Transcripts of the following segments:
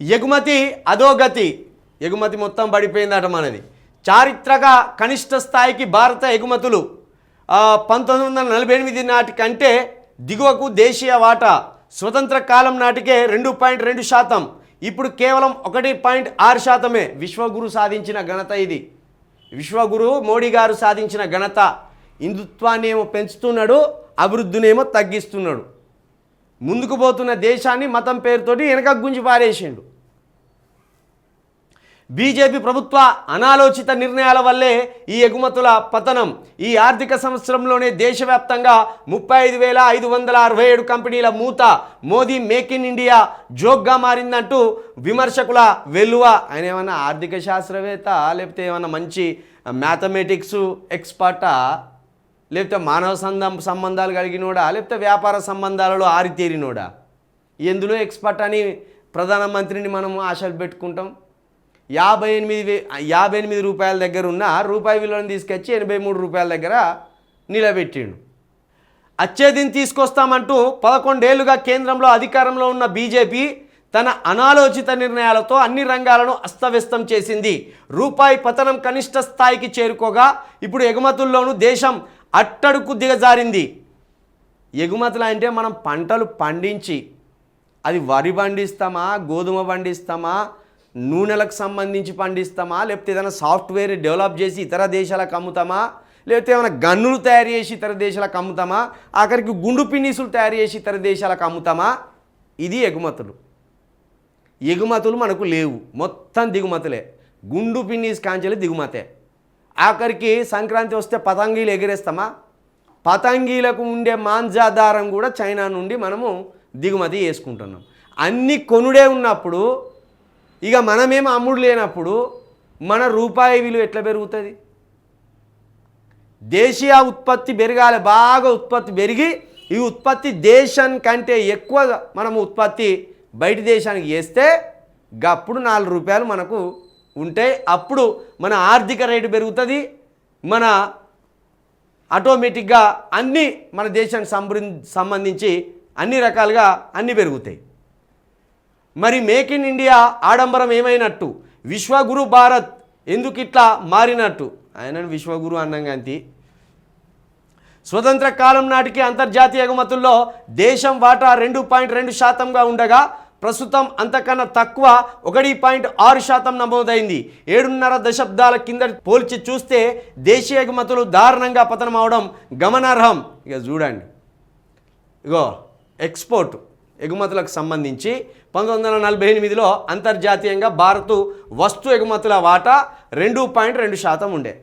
ఎగుమతి అధోగతి. ఎగుమతి మొత్తం పడిపోయిందట మనది. చారిత్రక కనిష్ట స్థాయికి భారత ఎగుమతులు పంతొమ్మిది వందల నలభై ఎనిమిది నాటి కంటే దిగువకు దేశీయ వాటా స్వతంత్ర కాలం నాటికే రెండు పాయింట్ రెండు శాతం. ఇప్పుడు కేవలం ఒకటి పాయింట్ ఆరు శాతమే విశ్వగురు సాధించిన ఘనత ఇది. విశ్వగురు మోడీ గారు సాధించిన ఘనత. హిందుత్వాన్ని ఏమో పెంచుతున్నాడు అభివృద్ధినేమో తగ్గిస్తున్నాడు. ముందుకు పోతున్న దేశాన్ని మతం పేరుతోటి వెనక గుంజి పారేసిండు. బీజేపీ ప్రభుత్వ అనాలోచిత నిర్ణయాల వల్లే ఈ ఎగుమతుల పతనం. ఈ ఆర్థిక సంవత్సరంలోనే దేశవ్యాప్తంగా ముప్పై ఐదు వేల ఐదు వందల అరవై ఏడు కంపెనీల మూత మోదీ మేక్ ఇన్ ఇండియా జోక్గా మారిందంటూ విమర్శకుల వెల్లువ. ఆయన ఏమన్నా ఆర్థిక శాస్త్రవేత్త లేకపోతే ఏమన్నా మంచి మ్యాథమెటిక్స్ ఎక్స్పర్టా? లేకపోతే మానవ సంధం సంబంధాలు కలిగినోడా? లేకపోతే వ్యాపార సంబంధాలలో ఆరితేరినోడా? ఎందులో ఎక్స్పర్ట్ అని ప్రధానమంత్రిని మనం ఆశలు పెట్టుకుంటాం? యాభై ఎనిమిది వే యాభై ఎనిమిది రూపాయల దగ్గర ఉన్న రూపాయి విలువను తీసుకొచ్చి ఎనభై మూడు రూపాయల దగ్గర నిలబెట్టిండు. అచ్చేదిని తీసుకొస్తామంటూ పదకొండేళ్ళుగా కేంద్రంలో అధికారంలో ఉన్న బీజేపీ తన అనాలోచిత నిర్ణయాలతో అన్ని రంగాలను అస్తవ్యస్తం చేసింది. రూపాయి పతనం కనిష్ట స్థాయికి చేరుకోగా ఇప్పుడు ఎగుమతుల్లోనూ దేశం అట్టడుకు దిగజారింది. ఎగుమతులు అంటే మనం పంటలు పండించి అది వరి పండిస్తామా గోధుమ పండిస్తామా నూనెలకు సంబంధించి పండిస్తామా? లేకపోతే ఏదైనా సాఫ్ట్వేర్ డెవలప్ చేసి ఇతర దేశాలకు అమ్ముతామా? లేకపోతే ఏమైనా గన్నులు తయారు చేసి ఇతర దేశాలకు అమ్ముతామా? ఆఖరికి గుండు పిన్నీసులు తయారు చేసి ఇతర దేశాలకు అమ్ముతామా? ఇది ఎగుమతులు. ఎగుమతులు మనకు లేవు. మొత్తం దిగుమతులే. గుండు పిన్నీస్ కాంచెలు దిగుమతే. ఆఖరికి సంక్రాంతి వస్తే పతంగీలు ఎగిరేస్తామా? పతంగీలకు ఉండే మాంజాధారం కూడా చైనా నుండి మనము దిగుమతి చేసుకుంటున్నాం. అన్ని కొనుడే ఉన్నప్పుడు ఇక మనమేం అమ్ముడు లేనప్పుడు మన రూపాయి విలువ ఎట్లా పెరుగుతుంది? దేశీయ ఉత్పత్తి పెరగాలి బాగా ఉత్పత్తి పెరిగి ఈ ఉత్పత్తి దేశం కంటే ఎక్కువ మనం ఉత్పత్తి బయట దేశానికి చేస్తే గప్పుడు నాలుగు రూపాయలు మనకు ఉంటాయి. అప్పుడు మన ఆర్థిక రేటు పెరుగుతుంది మన ఆటోమేటిక్గా అన్నీ మన దేశానికి సంబంధించి అన్ని రకాలుగా అన్నీ పెరుగుతాయి. మరి మేక్ ఇన్ ఇండియా ఆడంబరం ఏమైనట్టు? విశ్వగురు భారత్ ఎందుకు ఇట్లా మారినట్టు? ఆయన విశ్వగురు అన్నంగాంతి స్వతంత్ర కాలం నాటికి అంతర్జాతీయ ఎగుమతుల్లో దేశం వాటా రెండు పాయింట్ రెండు శాతంగా ఉండగా ప్రస్తుతం అంతకన్నా తక్కువ ఒకటి పాయింట్ ఆరు శాతం నమోదైంది. ఏడున్నర దశాబ్దాల కింద పోల్చి చూస్తే దేశీయ ఎగుమతులు దారుణంగా పతనం అవడం గమనార్హం. ఇక చూడండి. ఇగో ఎక్స్పోర్ట్ ఎగుమతులకు సంబంధించి పంతొమ్మిది వందల నలభై ఎనిమిదిలో అంతర్జాతీయంగా భారత్ వస్తు ఎగుమతుల వాటా రెండు పాయింట్ రెండు శాతం ఉండే.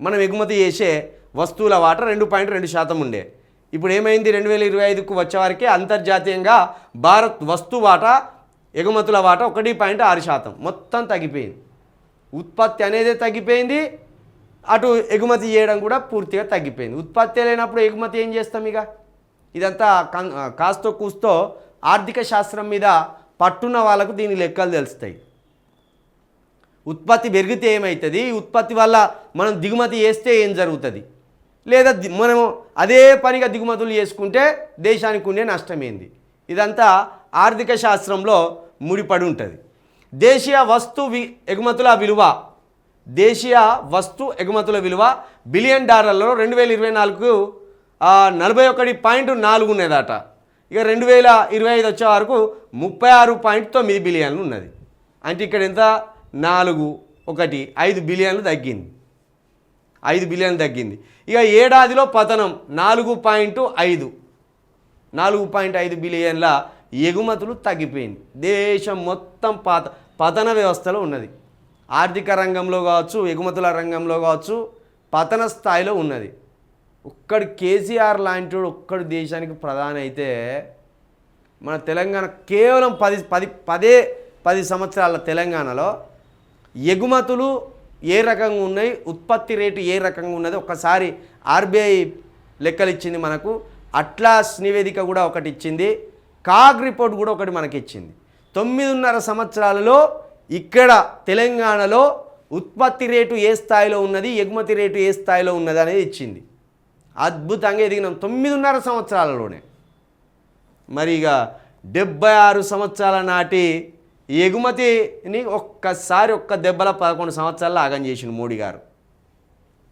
మనం ఎగుమతి చేసే వస్తువుల వాటా రెండు పాయింట్ రెండు శాతం ఉండే. ఇప్పుడు ఏమైంది? రెండు వేల ఇరవై ఐదుకు వచ్చేవారికి అంతర్జాతీయంగా భారత్ వస్తు వాటా ఎగుమతుల వాటా ఒకటి పాయింట్ ఆరు శాతం. మొత్తం తగ్గిపోయింది. ఉత్పత్తి అనేది తగ్గిపోయింది. అటు ఎగుమతి చేయడం కూడా పూర్తిగా తగ్గిపోయింది. ఉత్పత్తి లేనప్పుడు ఎగుమతి ఏం చేస్తాం ఇక? ఇదంతా కం- కాస్తో కూస్తో ఆర్థిక శాస్త్రం మీద పట్టున్న వాళ్ళకు దీని లెక్కలు తెలుస్తాయి. ఉత్పత్తి పెరిగితే ఏమవుతుంది ఉత్పత్తి వల్ల మనం దిగుమతి చేస్తే ఏం జరుగుతుంది? లేదా మనము అదే పనిగా దిగుమతులు చేసుకుంటే దేశానికి ఉండే నష్టం ఏంది ఇదంతా ఆర్థిక శాస్త్రంలో ముడిపడి ఉంటుంది. దేశీయ వస్తు వి ఎగుమతుల విలువ దేశీయ వస్తు ఎగుమతుల విలువ బిలియన్ డాలర్లలో రెండు వేల ఇరవై నాలుగు నలభై ఒకటి పాయింట్ నాలుగు ఉన్నదట. ఇక రెండు వేల ఇరవై ఐదు వచ్చే వరకు ముప్పై ఆరు పాయింట్ తొమ్మిది బిలియన్లు ఉన్నది. అంటే ఇక్కడ ఎంత? నాలుగు ఒకటి ఐదు బిలియన్లు తగ్గింది. ఐదు బిలియన్లు తగ్గింది. ఇక ఏడాదిలో పతనం నాలుగు పాయింట్ ఐదు. నాలుగు పాయింట్ ఐదు బిలియన్ల ఎగుమతులు తగ్గిపోయింది. దేశం మొత్తం పాత పతన వ్యవస్థలో ఉన్నది. ఆర్థిక రంగంలో కావచ్చు ఎగుమతుల రంగంలో కావచ్చు పతన స్థాయిలో ఉన్నది. ఒక్కడు కేసీఆర్ లాంటి వాడు ఒక్కడు దేశానికి ప్రధాని అయితే మన తెలంగాణ కేవలం పది పది పదే పది సంవత్సరాల తెలంగాణలో ఎగుమతులు ఏ రకంగా ఉన్నాయి ఉత్పత్తి రేటు ఏ రకంగా ఉన్నది ఒక్కసారి ఆర్బీఐ లెక్కలు ఇచ్చింది మనకు అట్లాస్ నివేదిక కూడా ఒకటి ఇచ్చింది కాగ్ రిపోర్ట్ కూడా ఒకటి మనకి ఇచ్చింది. తొమ్మిదిన్నర సంవత్సరాలలో ఇక్కడ తెలంగాణలో ఉత్పత్తి రేటు ఏ స్థాయిలో ఉన్నది ఎగుమతి రేటు ఏ స్థాయిలో ఉన్నది అనేది ఇచ్చింది. అద్భుతంగా ఎదిగినాం తొమ్మిదిన్నర సంవత్సరాలలోనే. మరి ఇక డెబ్బై ఆరు సంవత్సరాల నాటి ఎగుమతిని ఒక్కసారి ఒక్క దెబ్బల పదకొండు సంవత్సరాలు ఆగం చేసిండు మోడీ గారు.